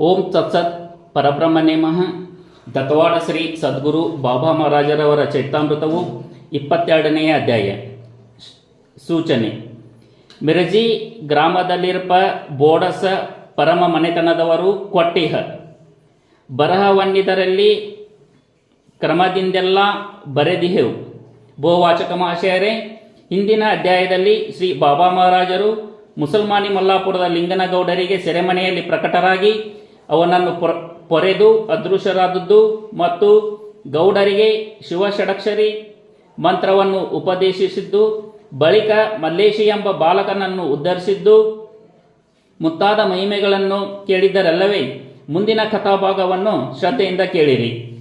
ಓಂ ತತ್ಸತ್ ಪರಬ್ರಹ್ಮನೇಮಃ ದತ್ತವಾಡ ಶ್ರೀ ಸದ್ಗುರು ಬಾಬಾ ಮಹಾರಾಜರವರ ಚೈತಾಮೃತವು ಇಪ್ಪತ್ತೆರಡನೆಯ ಅಧ್ಯಾಯ. ಸೂಚನೆ. ಮಿರಜಿ ಗ್ರಾಮದಲ್ಲಿರುವ ಬೋಡಸ ಪರಮ ಮನೆತನದವರು ಕೊಟ್ಟಿಹ. ಬರಹವನ್ನಿದರಲ್ಲಿ ಕ್ರಮದಿಂದೆಲ್ಲ ಬರೆದಿಹೆವು. ಬಹುವಾಚಕ ಮಹಾಶಯರೇ, ಹಿಂದಿನ ಅಧ್ಯಾಯದಲ್ಲಿ ಶ್ರೀ ಬಾಬಾ ಮಹಾರಾಜರು ಮುಸಲ್ಮಾನಿ ಮಲ್ಲಾಪುರದ ಲಿಂಗನಗೌಡರಿಗೆ ಸೆರೆಮನೆಯಲ್ಲಿ ಪ್ರಕಟರಾಗಿ ಅವನನ್ನು ಪೊರ- ಪೊರೆದು ಅದೃಶ್ಯರಾದದ್ದು ಮತ್ತು ಗೌಡರಿಗೆ ಶಿವ ಷಡಕ್ಷರಿ ಮಂತ್ರವನ್ನು ಉಪದೇಶಿಸಿದ್ದು, ಬಳಿಕ ಮಲ್ಲೇಶಿ ಎಂಬ ಬಾಲಕನನ್ನು ಉದ್ಧರಿಸಿದ್ದು ಮುಂತಾದ ಮಹಿಮೆಗಳನ್ನು ಕೇಳಿದ್ದರಲ್ಲವೇ? ಮುಂದಿನ ಕಥಾಭಾಗವನ್ನು ಶ್ರದ್ಧೆಯಿಂದ ಕೇಳಿರಿ.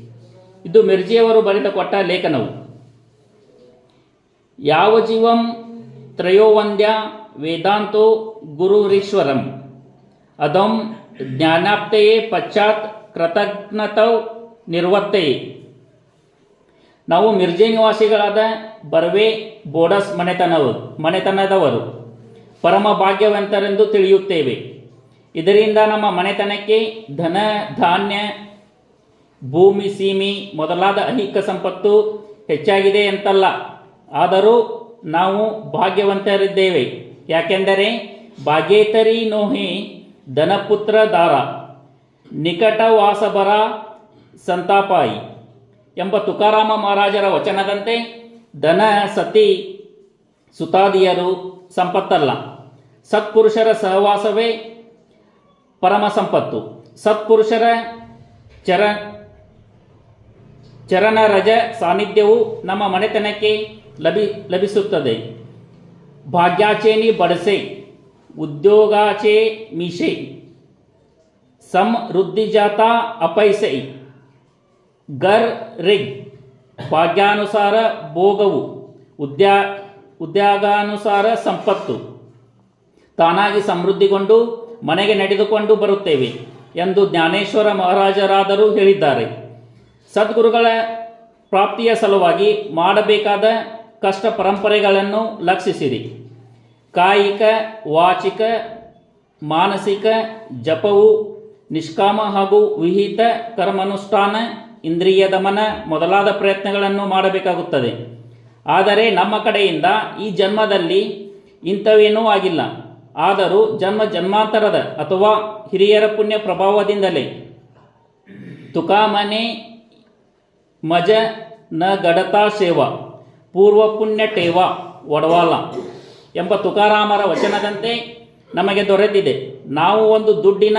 ಇದು ಮಿರ್ಜಿಯವರು ಬರೆದ ಕೊಟ್ಟ ಲೇಖನವು. ಯಾವ ಜೀವಂ ತ್ರಯೋವಂದ್ಯ ವೇದಾಂತೋ ಗುರುರೀಶ್ವರಂ. ಅದಂ ಜ್ಞಾನಾಪ್ತೆಯೇ ಪಶ್ಚಾತ್ ಕೃತಜ್ಞತೌ ನಿರ್ವತ್ತೆಯೇ ನಾವು ಮಿರ್ಜೆ ನಿವಾಸಿಗಳಾದ ಬರ್ವೆ ಬೋಡಸ್ ಮನೆತನವರು ಮನೆತನದವರು. ಪರಮ ಭಾಗ್ಯವಂತರೆಂದು ತಿಳಿಯುತ್ತೇವೆ. ಇದರಿಂದ ನಮ್ಮ ಮನೆತನಕ್ಕೆ ಧನ, ಧಾನ್ಯ, ಭೂಮಿ, ಸೀಮಿ ಮೊದಲಾದ ಐಹಿಕ ಸಂಪತ್ತು ಹೆಚ್ಚಾಗಿದೆ ಅಂತಲ್ಲ. ಆದರೂ ನಾವು ಭಾಗ್ಯವಂತರಿದ್ದೇವೆ. ಯಾಕೆಂದರೆ ಭಾಗ್ಯೇತರಿ ನೋಹಿ ಧನಪುತ್ರ ದಾರ, ನಿಕಟವಾಸಬರ ಸಂತಾಪಾಯಿ ಎಂಬ ತುಕಾರಾಮ ಮಹಾರಾಜರ ವಚನದಂತೆ ದನ ಸತಿ ಸುತಾದಿಯರು ಸಂಪತ್ತಲ್ಲ. ಸತ್ಪುರುಷರ ಸಹವಾಸವೇ ಪರಮ ಸಂಪತ್ತು. ಸತ್ಪುರುಷರ ಚರ ಚರಣರಜ ಸಾನ್ನಿಧ್ಯವು ನಮ್ಮ ಮನೆತನಕ್ಕೆ ಲಭಿ, ಲಭಿಸುತ್ತದೆ. ಭಾಗ್ಯಾಚೇನಿ ಬಡಸೆ. ಉದ್ಯೋಗಾಚೆ ಮೀಸೆ ಸಮೃದ್ಧಿಜಾತ ಅಪೈಸೈ, ಗರ್ ರಿಗ್, ಭಾಗ್ಯಾನುಸಾರ ಭೋಗವು, ಉದ್ಯಾ, ಉದ್ಯೋಗಾನುಸಾರ ಸಂಪತ್ತು. ತಾನಾಗಿ ಸಮೃದ್ಧಿಗೊಂಡು ಮನೆಗೆ ನಡೆದುಕೊಂಡು ಬರುತ್ತೇವೆ ಎಂದು ಜ್ಞಾನೇಶ್ವರ ಮಹಾರಾಜರಾದರೂ ಹೇಳಿದ್ದಾರೆ. ಸದ್ಗುರುಗಳ ಪ್ರಾಪ್ತಿಯ ಸಲುವಾಗಿ ಮಾಡಬೇಕಾದ ಕಷ್ಟ ಪರಂಪರೆಗಳನ್ನು ಲಕ್ಷಿಸಿರಿ. ಕಾಯಿಕ, ವಾಚಿಕ, ಮಾನಸಿಕ, ಜಪವು, ನಿಷ್ಕಾಮ ಹಾಗೂ ವಿಹಿತ, ಕರ್ಮಾನುಷ್ಠಾನ, ಇಂದ್ರಿಯ ದಮನ ಮೊದಲಾದ ಪ್ರಯತ್ನಗಳನ್ನು ಮಾಡಬೇಕಾಗುತ್ತದೆ. ಆದರೆ ನಮ್ಮ ಕಡೆಯಿಂದ ಈ ಜನ್ಮದಲ್ಲಿ ಇಂಥವೇನೂ ಆಗಿಲ್ಲ. ಆದರೂ ಜನ್ಮ ಜನ್ಮಾಂತರದ ಅಥವಾ ಹಿರಿಯರ ಪುಣ್ಯ ಪ್ರಭಾವದಿಂದಲೇ. ತುಕಾಮನೆ ಮಜ ನ ಗಡತಾ ಸೇವಾ, ಪೂರ್ವ ಪುಣ್ಯ ಟೇವ ಒಡವಾಲ ಎಂಬ ತುಕಾರಾಮರ ವಚನದಂತೆ ನಮಗೆ ದೊರೆತಿದೆ. ನಾವು ಒಂದು ದುಡ್ಡಿನ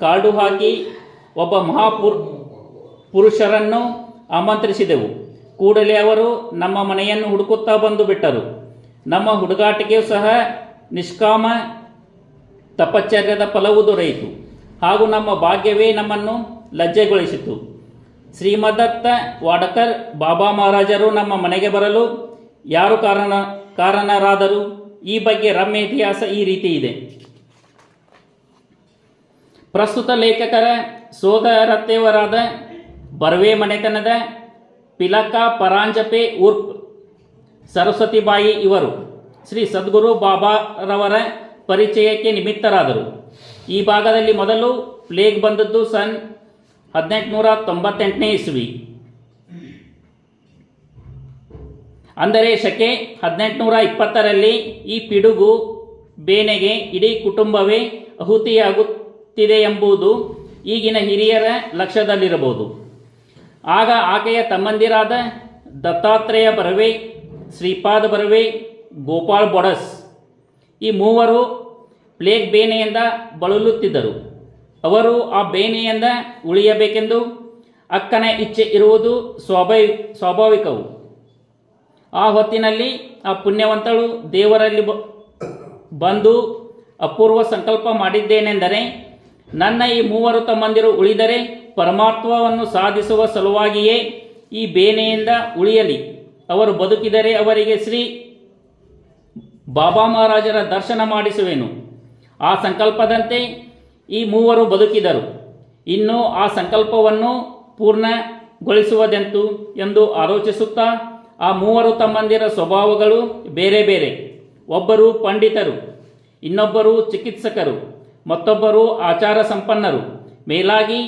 ಕಾರ್ಡು ಹಾಕಿ ಒಬ್ಬ ಮಹಾಪುರ್, ಪುರುಷರನ್ನು ಆಮಂತ್ರಿಸಿದೆವು. ಕೂಡಲೇ ಅವರು ನಮ್ಮ ಮನೆಯನ್ನು ಹುಡುಕುತ್ತಾ ಬಂದು ಬಿಟ್ಟರು. ನಮ್ಮ ಹುಡುಗಾಟಿಕೆಯೂ ಸಹ ನಿಷ್ಕಾಮ ತಪಶ್ಚರ್ಯದ ಫಲವು ದೊರೆಯಿತು. ಹಾಗೂ ನಮ್ಮ ಭಾಗ್ಯವೇ ನಮ್ಮನ್ನು ಲಜ್ಜೆಗೊಳಿಸಿತು. ಶ್ರೀಮದತ್ತ ವಾಡಕರ್ ಬಾಬಾ ಮಹಾರಾಜರು ನಮ್ಮ ಮನೆಗೆ ಬರಲು ಯಾರು ಕಾರಣ, ಕಾರಣರಾದರು? ಈ ಬಗ್ಗೆ ರಮ್ಯ ಇತಿಹಾಸ ಈ ರೀತಿ ಇದೆ. ಪ್ರಸ್ತುತ ಲೇಖಕರ ಸೋದರತ್ತೇವರಾದ ಬರ್ವೆ ಮನೆತನದ ಪಿಲಕ ಪರಾಂಜಪೆ ಉರ್ಪ್ ಸರಸ್ವತಿಬಾಯಿ ಇವರು ಶ್ರೀ ಸದ್ಗುರು ಬಾಬಾರವರ ಪರಿಚಯಕ್ಕೆ ನಿಮಿತ್ತರಾದರು. ಈ ಭಾಗದಲ್ಲಿ ಮೊದಲು ಪ್ಲೇಗ್ ಬಂದದ್ದು ಸನ್ ಹದಿನೆಂಟುನೂರ ತೊಂಬತ್ತೆಂಟನೇ ಇಸ್ವಿ. ಅಂದರೆ ಶಕೆ ಹದಿನೆಂಟುನೂರ ಇಪ್ಪತ್ತರಲ್ಲಿ ಈ ಪಿಡುಗು ಬೇನೆಗೆ ಇಡೀ ಕುಟುಂಬವೇ ಆಹುತಿಯಾಗುತ್ತಿದೆ ಎಂಬುದು ಈಗಿನ ಹಿರಿಯರ ಲಕ್ಷ್ಯದಲ್ಲಿರಬಹುದು. ಆಗ ಆಕೆಯ ತಮ್ಮಂದಿರಾದ ದತ್ತಾತ್ರೇಯ ಬರವೆ ಶ್ರೀಪಾದ ಬರವೆ ಗೋಪಾಲ್ ಬೊಡಸ್ ಈ ಮೂವರು ಪ್ಲೇಗ್ ಬೇನೆಯಿಂದ ಬಳಲುತ್ತಿದ್ದರು. ಅವರು ಆ ಬೇನೆಯಿಂದ ಉಳಿಯಬೇಕೆಂದು ಅಕ್ಕನ ಇಚ್ಛೆ ಇರುವುದು ಸ್ವಾಭಾವಿ, ಸ್ವಾಭಾವಿಕವು. ಆ ಹೊತ್ತಿನಲ್ಲಿ ಆ ಪುಣ್ಯವಂತಳು ದೇವರಲ್ಲಿ ಬಂದು ಅಪೂರ್ವ ಸಂಕಲ್ಪ ಮಾಡಿದ್ದೇನೆಂದರೆ, ನನ್ನ ಈ ಮೂವರು ತಮ್ಮಂದಿರು ಉಳಿದರೆ ಪರಮಾತ್ಮವನ್ನು ಸಾಧಿಸುವ ಸಲುವಾಗಿಯೇ ಈ ಬೇನೆಯಿಂದ ಉಳಿಯಲಿ. ಅವರು ಬದುಕಿದರೆ ಅವರಿಗೆ ಶ್ರೀ ಬಾಬಾ ಮಹಾರಾಜರ ದರ್ಶನ ಮಾಡಿಸುವೆನು. ಆ ಸಂಕಲ್ಪದಂತೆ ಈ ಮೂವರು ಬದುಕಿದರು. ಇನ್ನು ಆ ಸಂಕಲ್ಪವನ್ನು ಪೂರ್ಣಗೊಳಿಸುವುದೆಂತು ಎಂದು ಆಲೋಚಿಸುತ್ತಾ ಆ ಮೂವರು ತಮ್ಮಂದಿರ ಸ್ವಭಾವಗಳು ಬೇರೆ ಬೇರೆ. ಒಬ್ಬರು ಪಂಡಿತರು, ಇನ್ನೊಬ್ಬರು ಚಿಕಿತ್ಸಕರು, ಮತ್ತೊಬ್ಬರು ಆಚಾರ ಸಂಪನ್ನರು. ಮೇಲಾಗಿ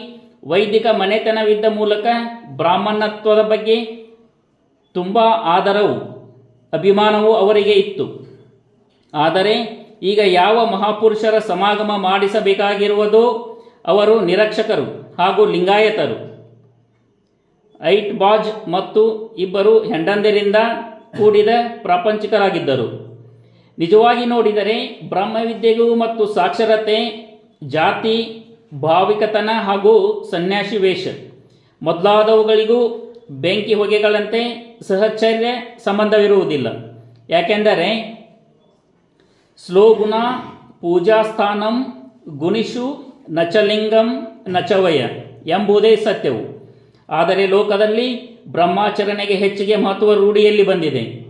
ವೈದಿಕ ಮನೆತನವಿದ್ದ ಮೂಲಕ ಬ್ರಾಹ್ಮಣತ್ವದ ಬಗ್ಗೆ ತುಂಬ ಆದರವು, ಅಭಿಮಾನವು ಅವರಿಗೆ ಇತ್ತು. ಆದರೆ ಈಗ ಯಾವ ಮಹಾಪುರುಷರ ಸಮಾಗಮ ಮಾಡಿಸಬೇಕಾಗಿರುವುದೋ ಅವರು ನಿರಕ್ಷಕರು ಹಾಗೂ ಲಿಂಗಾಯತರು. ಐಟ್ ಬಾಜ್ ಮತ್ತು ಇಬ್ಬರು ಹೆಂಡಂದಿರಿಂದ ಕೂಡಿದ ಪ್ರಾಪಂಚಿಕರಾಗಿದ್ದರು. ನಿಜವಾಗಿ ನೋಡಿದರೆ ಬ್ರಹ್ಮವಿದ್ಯೆಗೂ ಮತ್ತು ಸಾಕ್ಷರತೆ, ಜಾತಿ, ಭಾವಿಕತನ ಹಾಗೂ ಸನ್ಯಾಸಿ ವೇಷ. ಮೊದಲಾದವುಗಳಿಗೂ ಬೆಂಕಿ ಹೊಗೆಗಳಂತೆ ಸಹಚರ್ಯ ಸಂಬಂಧವಿರುವುದಿಲ್ಲ. ಯಾಕೆಂದರೆ ಸ್ಲೋಗುಣ ಪೂಜಾಸ್ಥಾನಂ ಗುಣಿಷು ನಚಲಿಂಗಂ ನಚವಯ ಎಂಬುದೇ ಸತ್ಯವು. ಆದರೆ ಲೋಕದಲ್ಲಿ ಬ್ರಹ್ಮಾಚರಣೆಗೆ ಹೆಚ್ಚಿಗೆ ಮಹತ್ವ ರೂಢಿಯಲ್ಲಿ ಬಂದಿದೆ.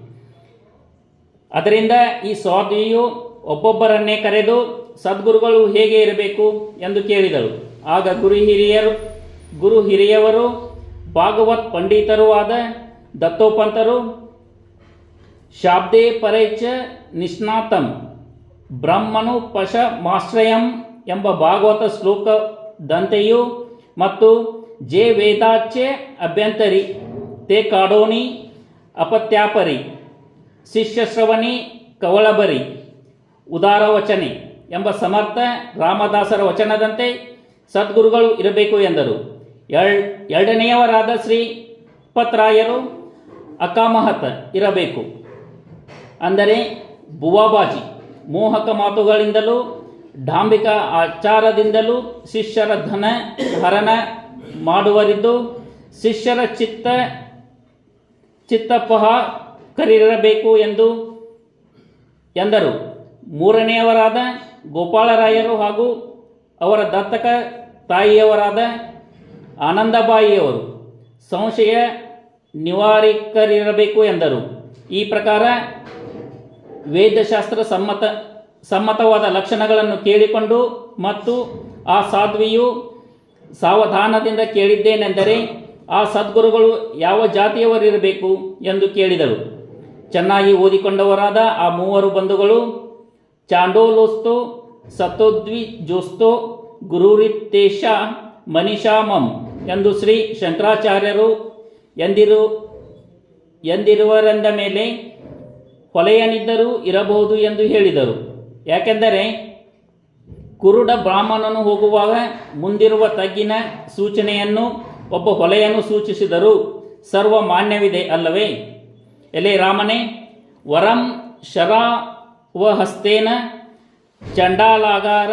ಅದರಿಂದ ಈ ಸ್ವಾಮಿಯು ಒಬ್ಬೊಬ್ಬರನ್ನೇ ಕರೆದು ಸದ್ಗುರುಗಳು ಹೇಗೆ ಇರಬೇಕು ಎಂದು ಕೇಳಿದರು. ಆಗ ಗುರು ಹಿರಿಯರು, ಗುರು ಹಿರಿಯವರು, ಭಾಗವತ್ ಪಂಡಿತರೂ ಆದ ದತ್ತೋಪಂತರು, ಶಾಬ್ದೇ ಪರೈಚ ನಿಷ್ಣಾತಂ, ಬ್ರಹ್ಮನು ಪಶ ಮಾಶ್ರಯಂ ಎಂಬ ಭಾಗವತ ಶ್ಲೋಕದಂತೆಯೂ ಮತ್ತು ಜೇ ವೇದಾಚೆ ಅಭ್ಯಂತರಿ, ತೇ ಕಾಡೋನಿ ಅಪತ್ಯಾಪರಿ ಶಿಷ್ಯಶ್ರವಣಿ ಕವಳಬರಿ ಉದಾರ ವಚನೆ ಎಂಬ ಸಮರ್ಥ ರಾಮದಾಸರ ವಚನದಂತೆ ಸದ್ಗುರುಗಳು ಇರಬೇಕು ಎಂದರು. ಎಳ್ ಎರಡನೆಯವರಾದ ಶ್ರೀ ಪತ್ರಾಯರು ಅಕಾಮಹತ ಇರಬೇಕು. ಅಂದರೆ ಬುವಾಬಾಜಿ ಮೋಹಕ ಮಾತುಗಳಿಂದಲೂ ಡಾಂಬಿಕ ಆಚಾರದಿಂದಲೂ ಶಿಷ್ಯರ ಧನ, ಹರಣ ಮಾಡುವರಿದ್ದು ಶಿಷ್ಯರ ಚಿತ್ತ, ಚಿತ್ತಪಹ ಕರಿರಬೇಕು ಎಂದು ಎಂದರು. ಮೂರನೆಯವರಾದ ಗೋಪಾಲರಾಯರು ಹಾಗೂ ಅವರ ದತ್ತಕ ತಾಯಿಯವರಾದ ಆನಂದಬಾಯಿಯವರು ಸಂಶಯ ನಿವಾರಿಕರಿರಬೇಕು ಎಂದರು. ಈ ಪ್ರಕಾರ ವೇದಶಾಸ್ತ್ರ ಸಮ್ಮತ, ಸಮ್ಮತವಾದ ಲಕ್ಷಣಗಳನ್ನು ಕೇಳಿಕೊಂಡು ಮತ್ತು ಆ ಸಾಧ್ವಿಯು ಸಾವಧಾನದಿಂದ ಕೇಳಿದ್ದೇನೆಂದರೆ ಆ ಸದ್ಗುರುಗಳು ಯಾವ ಜಾತಿಯವರಿರಬೇಕು ಎಂದು ಕೇಳಿದರು. ಚೆನ್ನಾಗಿ ಓದಿಕೊಂಡವರಾದ ಆ ಮೂವರು ಬಂಧುಗಳು ಚಾಂಡೋಲೋಸ್ತೋ ಸತೋದ್ವಿ ಜೋಸ್ತೋ ಗುರುರಿತ್ತೇಶ, ಮನಿಷಾಮಂ ಎಂದು ಶ್ರೀ ಶಂಕರಾಚಾರ್ಯರು ಎಂದಿರು, ಎಂದಿರುವರೆಂದ ಮೇಲೆ ಕೊಲೆಯನಿದ್ದರೂ ಇರಬಹುದು ಎಂದು ಹೇಳಿದರು. ಯಾಕೆಂದರೆ ಕುರುಡ ಬ್ರಾಹ್ಮಣನು ಹೋಗುವಾಗ ಮುಂದಿರುವ ತಗ್ಗಿನ ಸೂಚನೆಯನ್ನು, ಒಬ್ಬ ಹೊಲೆಯನ್ನು ಸೂಚಿಸಿದರು ಸರ್ವ ಮಾನ್ಯವಿದೆ ಅಲ್ಲವೇ? ಎಲೆ ರಾಮನೇ, ವರಂ ಶರಾವಹಸ್ತೇನ ಚಂಡಾಲಾಗಾರ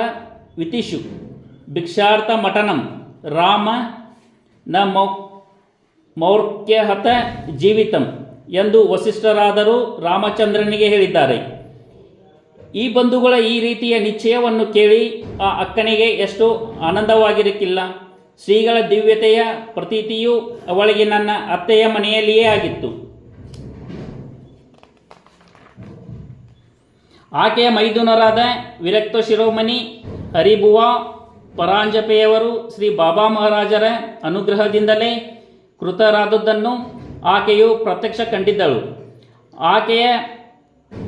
ವಿತಿಷು, ಭಿಕ್ಷಾರ್ಥ ಮಟನಂ ರಾಮ ನ ಮೌರ್ಕ್ಯಹತ ಜೀವಿತಂ ಎಂದು ವಸಿಷ್ಠರಾದರೂ ರಾಮಚಂದ್ರನಿಗೆ ಹೇಳಿದ್ದಾರೆ. ಈ ಬಂಧುಗಳ ಈ ರೀತಿಯ ನಿಶ್ಚಯವನ್ನು ಕೇಳಿ ಆ ಅಕ್ಕನಿಗೆ ಎಷ್ಟು ಆನಂದವಾಗಿರಕ್ಕಿಲ್ಲ ಶ್ರೀಗಳ ದಿವ್ಯತೆಯ ಪ್ರತೀತಿಯು ಅವಳಿಗೆ ನನ್ನ ಅತ್ತೆಯ ಮನೆಯಲ್ಲಿಯೇ ಆಗಿತ್ತು. ಆಕೆಯ ಮೈದುನರಾದ ವಿರಕ್ತ ಶಿರೋಮಣಿ ಹರಿಭುವ ಪರಾಂಜಪೆಯವರು ಶ್ರೀ ಬಾಬಾ ಮಹಾರಾಜರ ಅನುಗ್ರಹದಿಂದಲೇ ಕೃತರಾದದ್ದನ್ನು ಆಕೆಯು ಪ್ರತ್ಯಕ್ಷ ಕಂಡಿದ್ದಳು. ಆಕೆಯ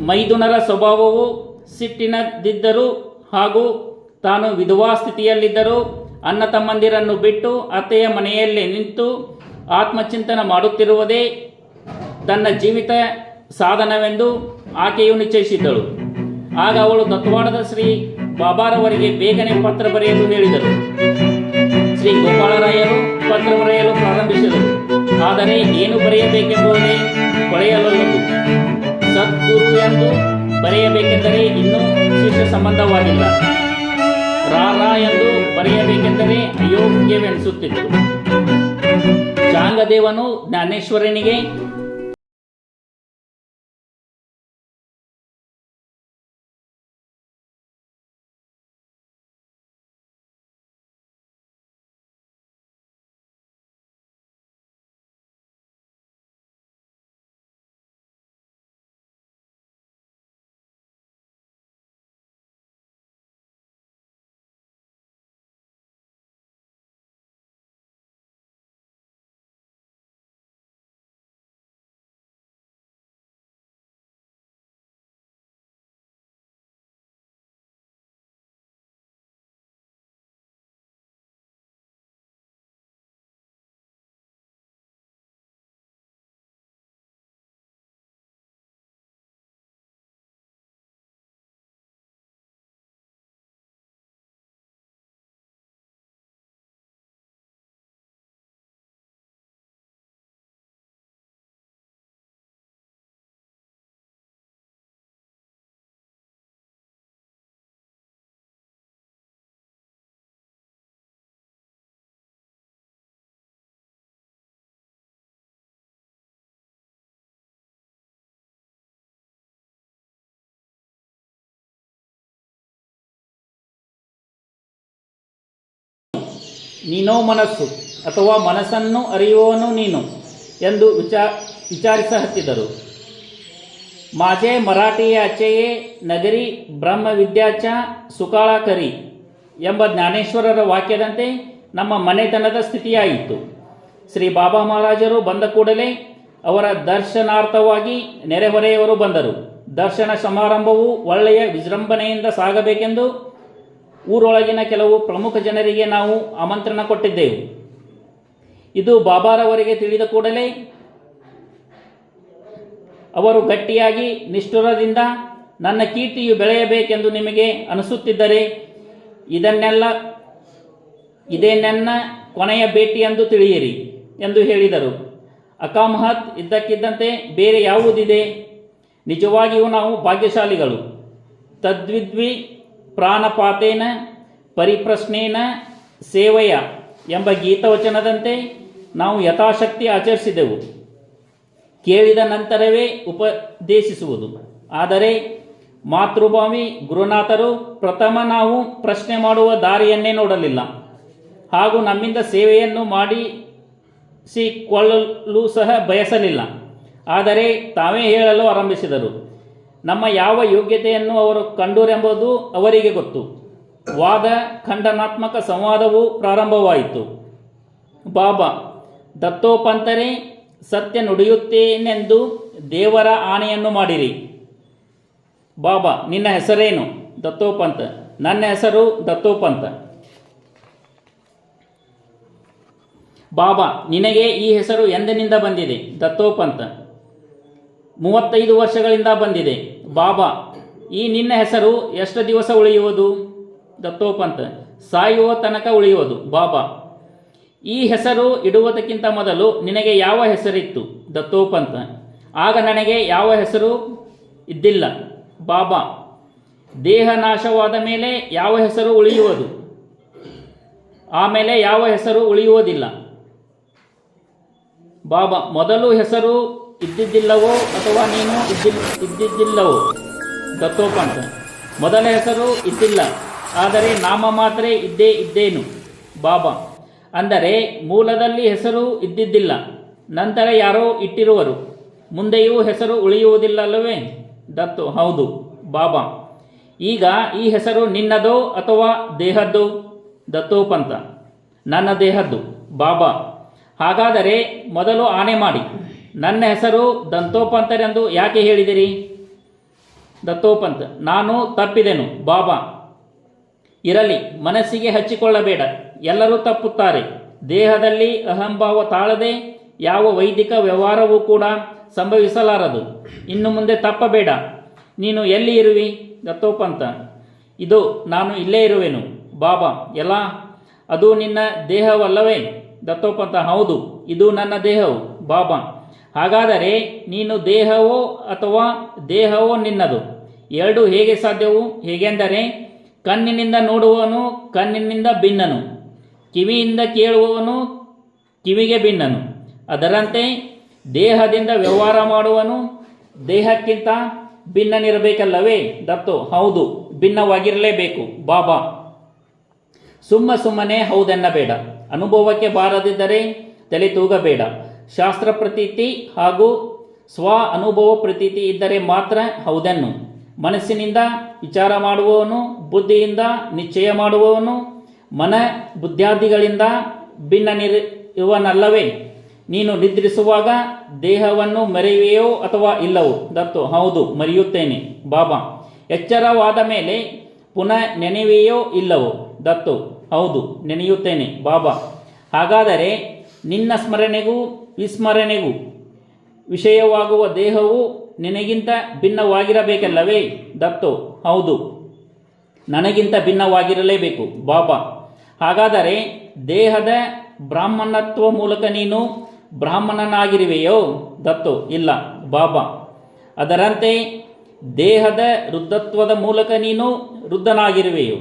ಮೈದುನರ ಸ್ವಭಾವವು ಸಿಟ್ಟಿನದಿದ್ದರೂ ಹಾಗೂ ತಾನು ವಿಧವಾ ಸ್ಥಿತಿಯಲ್ಲಿದ್ದರೂ ಅಣ್ಣ ತಮ್ಮಂದಿರನ್ನು ಬಿಟ್ಟು ಅತ್ತೆಯ ಮನೆಯಲ್ಲೇ ನಿಂತು ಆತ್ಮಚಿಂತನ ಮಾಡುತ್ತಿರುವುದೇ ತನ್ನ ಜೀವಿತ ಸಾಧನವೆಂದು ಆಕೆಯು ನಿಶ್ಚಯಿಸಿದ್ದಳು. ಆಗ ಅವಳು ದತ್ವಾಡದ ಶ್ರೀ ಬಾಬಾರವರಿಗೆ ಬೇಗನೆ ಪತ್ರ ಬರೆಯಲು ಹೇಳಿದರು ಶ್ರೀ ಗೋಪಾಲರಾಯರು ಪತ್ರ ಬರೆಯಲು ಪ್ರಾರಂಭಿಸಿದರು. ಆದರೆ ಏನು ಬರೆಯಬೇಕೆಂಬುದೇ ಕೊಳೆಯಲೊಲ್ಲದು ಸದ್ಗುರು ಎಂದು ಬರೆಯಬೇಕೆಂದರೆ ಇನ್ನೂ ಶಿಷ್ಯ ಸಂಬಂಧವಾಗಿಲ್ಲ. ರಾ ಎಂದು ಬರೆಯಬೇಕೆಂದರೆ ಅಯೋಗ್ಯವೆನಿಸುತ್ತಿತ್ತು. ಚಾಂಗದೇವನು ಜ್ಞಾನೇಶ್ವರನಿಗೆ ನೀನೋ ಮನಸ್ಸು ಅಥವಾ ಮನಸ್ಸನ್ನು ಅರಿಯುವವನು ನೀನು ಎಂದು ವಿಚಾ ವಿಚಾರಿಸ ಹತ್ತಿದರು माझे ಮರಾಠಿಯಾಚೆಯೇ ನಗರಿ ಬ್ರಹ್ಮವಿದ್ಯಾಚ ಸುಕಾಳ ಕರಿ ಎಂಬ ಜ್ಞಾನೇಶ್ವರರ ವಾಕ್ಯದಂತೆ ನಮ್ಮ ಮನೆತನದ ಸ್ಥಿತಿಯಾಯಿತು. ಶ್ರೀ ಬಾಬಾ ಮಹಾರಾಜರು ಬಂದ ಕೂಡಲೇ ಅವರ ದರ್ಶನಾರ್ಥವಾಗಿ ನೆರೆಹೊರೆಯವರು ಬಂದರು. ದರ್ಶನ ಸಮಾರಂಭವು ಒಳ್ಳೆಯ ವಿಜೃಂಭಣೆಯಿಂದ ಸಾಗಬೇಕೆಂದು ಊರೊಳಗಿನ ಕೆಲವು ಪ್ರಮುಖ ಜನರಿಗೆ ನಾವು ಆಮಂತ್ರಣ ಕೊಟ್ಟಿದ್ದೆವು. ಇದು ಬಾಬಾರವರಿಗೆ ತಿಳಿದ ಕೂಡಲೇ ಅವರು ಗಟ್ಟಿಯಾಗಿ, ನಿಷ್ಠುರದಿಂದ ನನ್ನ ಕೀರ್ತಿಯು ಬೆಳೆಯಬೇಕೆಂದು ನಿಮಗೆ ಅನಿಸುತ್ತಿದ್ದರೆ ಇದನ್ನೆಲ್ಲ, ಇದೇ ನನ್ನ ಕೊನೆಯ ಭೇಟಿ ಎಂದು ತಿಳಿಯಿರಿ ಎಂದು ಹೇಳಿದರು. ಅಕಾಮಹತ್ ಇದ್ದಕ್ಕಿದ್ದಂತೆ ಬೇರೆ ಯಾವುದಿದೆ? ನಿಜವಾಗಿಯೂ ನಾವು ಭಾಗ್ಯಶಾಲಿಗಳು. ತದ್ವಿದ್ವಿ ಪ್ರಾಣಪಾತೇನ, ಪರಿಪ್ರಶ್ನೇನ, ಸೇವೆಯ ಎಂಬ ಗೀತವಚನದಂತೆ ನಾವು ಯಥಾಶಕ್ತಿ ಆಚರಿಸಿದೆವು. ಕೇಳಿದ ನಂತರವೇ ಉಪದೇಶಿಸುವುದು. ಆದರೆ ಮಾತೃಭೂಮಿ ಗುರುನಾಥರು ಪ್ರಥಮ ನಾವು ಪ್ರಶ್ನೆ ಮಾಡುವ ದಾರಿಯನ್ನೇ ನೋಡಲಿಲ್ಲ. ಹಾಗೂ ನಮ್ಮಿಂದ ಸೇವೆಯನ್ನು ಮಾಡಿಸಿಕೊಳ್ಳಲು ಸಹ ಬಯಸಲಿಲ್ಲ. ಆದರೆ ತಾವೇ ಹೇಳಲು ಆರಂಭಿಸಿದರು. ನಮ್ಮ ಯಾವ ಯೋಗ್ಯತೆಯನ್ನು ಅವರು ಕಂಡುರೆಂಬುದು ಅವರಿಗೆ ಗೊತ್ತು. ವಾದ, ಖಂಡನಾತ್ಮಕ ಸಂವಾದವು ಪ್ರಾರಂಭವಾಯಿತು. ಬಾಬಾ, ದತ್ತೋಪಂತರೇ, ಸತ್ಯ ನುಡಿಯುತ್ತೇನೆಂದು ದೇವರ ಆನೆಯನ್ನು ಮಾಡಿರಿ. ಬಾಬಾ, ನಿನ್ನ ಹೆಸರೇನು? ದತ್ತೋಪಂತ. ನನ್ನ ಹೆಸರು ದತ್ತೋಪಂತ. ಬಾಬಾ, ನಿನಗೆ ಈ ಹೆಸರು ಎಂದಿನಿಂದ ಬಂದಿದೆ? ದತ್ತೋಪಂತ. ಮೂವತ್ತೈದು ವರ್ಷಗಳಿಂದ ಬಂದಿದೆ. ಬಾಬಾ, ಈ ನಿನ್ನ ಹೆಸರು ಎಷ್ಟು ದಿವಸ ಉಳಿಯುವುದು? ದತ್ತೋಪಂತ, ಸಾಯುವ ತನಕ ಉಳಿಯುವುದು, ಬಾಬಾ. ಈ ಹೆಸರು ಇಡುವುದಕ್ಕಿಂತ ಮೊದಲು ನಿನಗೆ ಯಾವ ಹೆಸರಿತ್ತು? ದತ್ತೋಪಂತ, ಆಗ ನನಗೆ ಯಾವ ಹೆಸರು ಇದ್ದಿಲ್ಲ, ಬಾಬಾ. ದೇಹ ನಾಶವಾದ ಮೇಲೆ ಯಾವ ಹೆಸರು ಉಳಿಯುವುದು? ಆಮೇಲೆ ಯಾವ ಹೆಸರು ಉಳಿಯುವುದಿಲ್ಲ, ಬಾಬಾ. ಮೊದಲು ಹೆಸರು ಇದ್ದಿದ್ದಿಲ್ಲವೋ ಅಥವಾ ನೀನು ಇದ್ದಿಲ್, ಇದ್ದಿದ್ದಿಲ್ಲವೋ? ದತ್ತೋಪಾಂತ ಮೊದಲ ಹೆಸರು ಇದ್ದಿಲ್ಲ, ಆದರೆ ನಾಮ ಮಾತ್ರ ಇದ್ದೇ ಇದ್ದೇನು? ಬಾಬಾ. ಅಂದರೆ ಮೂಲದಲ್ಲಿ ಹೆಸರು ಇದ್ದಿದ್ದಿಲ್ಲ, ನಂತರ ಯಾರೋ ಇಟ್ಟಿರುವರು. ಮುಂದೆಯೂ ಹೆಸರು ಉಳಿಯುವುದಿಲ್ಲಲ್ಲವೇ? ದತ್ತು. ಹೌದು, ಬಾಬಾ. ಈಗ ಈ ಹೆಸರು ನಿನ್ನದೋ ಅಥವಾ ದೇಹದ್ದು? ದತ್ತೋಪಂತ ನನ್ನ ದೇಹದ್ದು, ಬಾಬಾ. ಹಾಗಾದರೆ ಮೊದಲು ಆನೆ ಮಾಡಿ. ನನ್ನ ಹೆಸರು ದಂತೋಪಂತರೆಂದು ಯಾಕೆ ಹೇಳಿದಿರಿ? ದತ್ತೋಪಂತ ನಾನು ತಪ್ಪಿದೆನು, ಬಾಬಾ. ಇರಲಿ, ಮನಸ್ಸಿಗೆ ಹಚ್ಚಿಕೊಳ್ಳಬೇಡ. ಎಲ್ಲರೂ ತಪ್ಪುತ್ತಾರೆ. ದೇಹದಲ್ಲಿ ಅಹಂಭಾವ ತಾಳದೆ ಯಾವ ವೈದಿಕ ವ್ಯವಹಾರವೂ ಕೂಡ ಸಂಭವಿಸಲಾರದು. ಇನ್ನು ಮುಂದೆ ತಪ್ಪಬೇಡ. ನೀನು ಎಲ್ಲಿ ಇರುವಿ? ದತ್ತೋಪಂತ ಇದು ನಾನು ಇಲ್ಲೇ ಇರುವೆನು, ಬಾಬಾ. ಎಲ್ಲ, ಅದು ನಿನ್ನ ದೇಹವಲ್ಲವೇ? ದತ್ತೋಪಂತ ಹೌದು, ಇದು ನನ್ನ ದೇಹವು, ಬಾಬಾ. ಹಾಗಾದರೆ ನೀನು ದೇಹವೋ ಅಥವಾ ದೇಹವೋ ನಿನ್ನದು? ಎರಡು ಹೇಗೆ ಸಾಧ್ಯವು? ಹೇಗೆಂದರೆ ಕಣ್ಣಿನಿಂದ ನೋಡುವವನು ಕಣ್ಣಿನಿಂದ ಭಿನ್ನನು, ಕಿವಿಯಿಂದ ಕೇಳುವವನು ಕಿವಿಗೆ ಭಿನ್ನನು. ಅದರಂತೆ ದೇಹದಿಂದ ವ್ಯವಹಾರ ಮಾಡುವನು ದೇಹಕ್ಕಿಂತ ಭಿನ್ನನಿರಬೇಕಲ್ಲವೇ? ದತ್ತು, ಹೌದು, ಭಿನ್ನವಾಗಿರಲೇಬೇಕು. ಬಾಬಾ, ಸುಮ್ಮ ಸುಮ್ಮನೆ ಹೌದೆನ್ನಬೇಡ. ಅನುಭವಕ್ಕೆ ಬಾರದಿದ್ದರೆ ತಲೆ ತೂಗಬೇಡ. ಶಾಸ್ತ್ರ ಪ್ರತೀತಿ ಹಾಗೂ ಸ್ವ ಅನುಭವ ಪ್ರತೀತಿ ಇದ್ದರೆ ಮಾತ್ರ ಹೌದನ್ನು. ಮನಸ್ಸಿನಿಂದ ವಿಚಾರ ಮಾಡುವವನು, ಬುದ್ಧಿಯಿಂದ ನಿಶ್ಚಯ ಮಾಡುವವನು, ಮನ ಬುದ್ಧಾದಿಗಳಿಂದ ಭಿನ್ನನಿರುವನಲ್ಲವೇ? ನೀನು ನಿದ್ರಿಸುವಾಗ ದೇಹವನ್ನು ಮರೆಯುವೆಯೋ ಅಥವಾ ಇಲ್ಲವೋ? ದತ್ತು, ಹೌದು, ಮರೆಯುತ್ತೇನೆ. ಬಾಬಾ, ಎಚ್ಚರವಾದ ಮೇಲೆ ಪುನಃ ನೆನೆಯುವೆಯೋ ಇಲ್ಲವೋ? ದತ್ತು, ಹೌದು, ನೆನೆಯುತ್ತೇನೆ. ಬಾಬಾ, ಹಾಗಾದರೆ ನಿನ್ನ ಸ್ಮರಣೆಗೂ, ವಿಸ್ಮರಣೆಗೂ, ವಿಷಯವಾಗುವ ದೇಹವು ನಿನಗಿಂತ ಭಿನ್ನವಾಗಿರಬೇಕಲ್ಲವೇ? ದತ್ತು, ಹೌದು. ನನಗಿಂತ ಭಿನ್ನವಾಗಿರಲೇಬೇಕು, ಬಾಬಾ. ಹಾಗಾದರೆ ದೇಹದ ಬ್ರಾಹ್ಮಣತ್ವ ಮೂಲಕ ನೀನು ಬ್ರಾಹ್ಮಣನಾಗಿರುವೆಯೋ? ದತ್ತು, ಇಲ್ಲ, ಬಾಬಾ. ಅದರಂತೆ ದೇಹದ ವೃದ್ಧತ್ವದ ಮೂಲಕ ನೀನು ವೃದ್ಧನಾಗಿರುವೆಯೋ?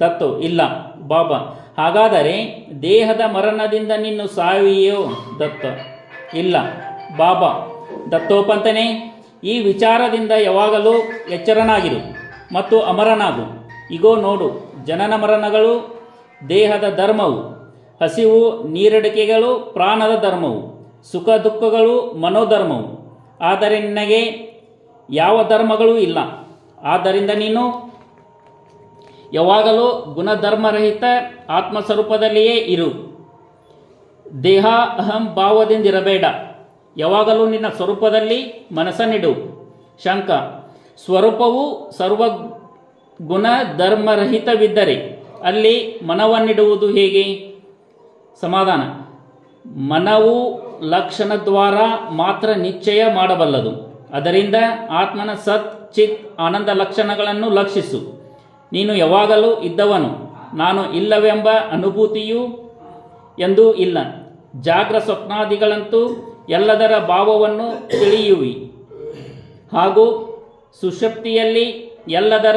ದತ್ತು, ಇಲ್ಲ, ಬಾಬಾ. ಹಾಗಾದರೆ ದೇಹದ ಮರಣದಿಂದ ನಿನ್ನು ಸಾವಿಯೋ ದತ್ತ. ಇಲ್ಲ. ಬಾಬಾ, ದತ್ತೋಪಂತನೇ, ಈ ವಿಚಾರದಿಂದ ಯಾವಾಗಲೂ ಎಚ್ಚರನಾಗಿರು ಮತ್ತು ಅಮರನಾಗು. ಇಗೋ ನೋಡು, ಜನನ ಮರಣಗಳು, ದೇಹದ ಧರ್ಮವು, ಹಸಿವು, ನೀರಡಿಕೆಗಳು, ಪ್ರಾಣದ ಧರ್ಮವು, ಸುಖ ದುಃಖಗಳು, ಮನೋಧರ್ಮವು. ಆದರೆ ನಿನಗೆ ಯಾವ ಧರ್ಮಗಳೂ ಇಲ್ಲ. ಆದ್ದರಿಂದ ನೀನು ಯಾವಾಗಲೂ ಗುಣಧರ್ಮರಹಿತ ಆತ್ಮಸ್ವರೂಪದಲ್ಲಿಯೇ ಇರು. ದೇಹ ಅಹಂ ಭಾವದಿಂದಿರಬೇಡ. ಯಾವಾಗಲೂ ನಿನ್ನ ಸ್ವರೂಪದಲ್ಲಿ ಮನಸ್ಸನ್ನಿಡು. ಶಂಕ, ಸ್ವರೂಪವು ಸರ್ವ ಗುಣ ಧರ್ಮರಹಿತವಿದ್ದರೆ ಅಲ್ಲಿ ಮನವನ್ನಿಡುವುದು ಹೇಗೆ? ಸಮಾಧಾನ, ಮನವು ಲಕ್ಷಣದ್ವಾರ ಮಾತ್ರ ನಿಶ್ಚಯ ಮಾಡಬಲ್ಲದು. ಅದರಿಂದ ಆತ್ಮನ ಸತ್, ಚಿತ್, ಆನಂದ ಲಕ್ಷಣಗಳನ್ನು ಲಕ್ಷಿಸು. ನೀನು ಯಾವಾಗಲೂ ಇದ್ದವನು. ನಾನು ಇಲ್ಲವೆಂಬ ಅನುಭೂತಿಯೂ ಎಂದೂ ಇಲ್ಲ. ಜಾಗ್ರ ಸ್ವಪ್ನಾದಿಗಳಂತೂ ಎಲ್ಲದರ ಭಾವವನ್ನು ತಿಳಿಯುವಿ. ಹಾಗೂ ಸುಷಪ್ತಿಯಲ್ಲಿ ಎಲ್ಲದರ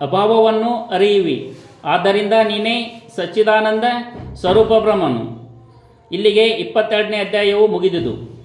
ಅಭಾವವನ್ನು ಅರಿಯುವಿ. ಆದ್ದರಿಂದ ನೀನೇ ಸಚ್ಚಿದಾನಂದ ಸ್ವರೂಪ ಬ್ರಹ್ಮನು ಇಲ್ಲಿಗೆ ಇಪ್ಪತ್ತೆರಡನೇ ಅಧ್ಯಾಯವು ಮುಗಿದುದು.